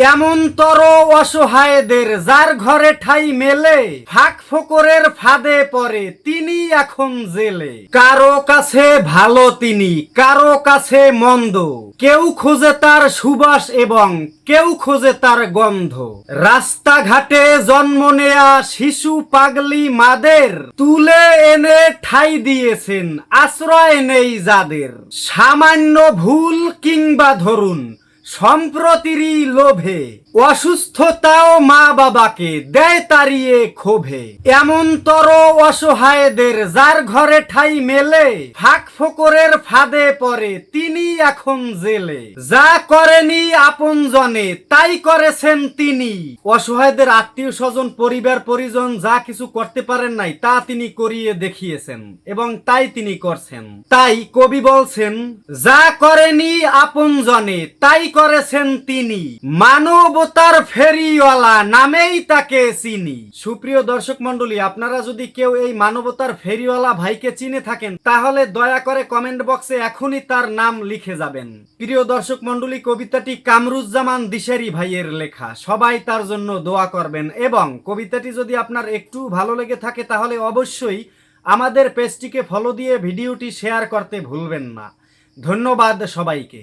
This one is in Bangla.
এমন তর অসহায়দের যার ঘরে ঠাই মেলে, ফাঁক ফোকরের ফাঁদে পরে তিনি এখন জেলে। কারও কাছে ভালো তিনি, কারও কাছে মন্দ। কেউ খোঁজে তার সুবাস এবং কেউ খোঁজে তার গন্ধ। রাস্তাঘাটে জন্ম নেয়া শিশু পাগলি মাদের, তুলে এনে ঠাই দিয়েছেন, আশ্রয় নেই যাদের। সামান্য ভুল কিংবা ধরুন সম্প্রতিরই লোভে অসুস্থতাও মা বাবাকে দেয় তাড়িয়ে ক্ষোভে। এমন তর অসহায়দের যার ঘরে ঠাই মেলে ফাঁক ফোকরের ফাঁদে পড়ে তিনি এখন জেলে। যা করেনি আপন জনে, তাই করেছেন তিনি। অসহায়দের আত্মীয় স্বজন, পরিবার, পরিজন যা কিছু করতে পারেন নাই, তা তিনি করিয়ে দেখিয়েছেন এবং তাই তিনি করছেন। তাই কবি বলছেন, যা করেনি আপন জনে, তাই করেছেন তিনি। মানবতার ফেরিওয়ালা নামেই তাকে চিনি। সুপ্রিয় দর্শক মন্ডলী আপনারা যদি কেউ এই মানবতার ফেরিওয়ালা ভাইকে চিনে থাকেন, তাহলে দয়া করে কমেন্ট বক্সে এখনই তার নাম লিখে যাবেন। প্রিয় দর্শক মন্ডলী কবিতাটি কামরুজ্জামান দিশারি ভাইয়ের লেখা। সবাই তার জন্য দোয়া করবেন এবং কবিতাটি যদি আপনার একটু ভালো লেগে থাকে, তাহলে অবশ্যই আমাদের পেজটিকে ফলো দিয়ে ভিডিওটি শেয়ার করতে ভুলবেন না। ধন্যবাদ সবাইকে।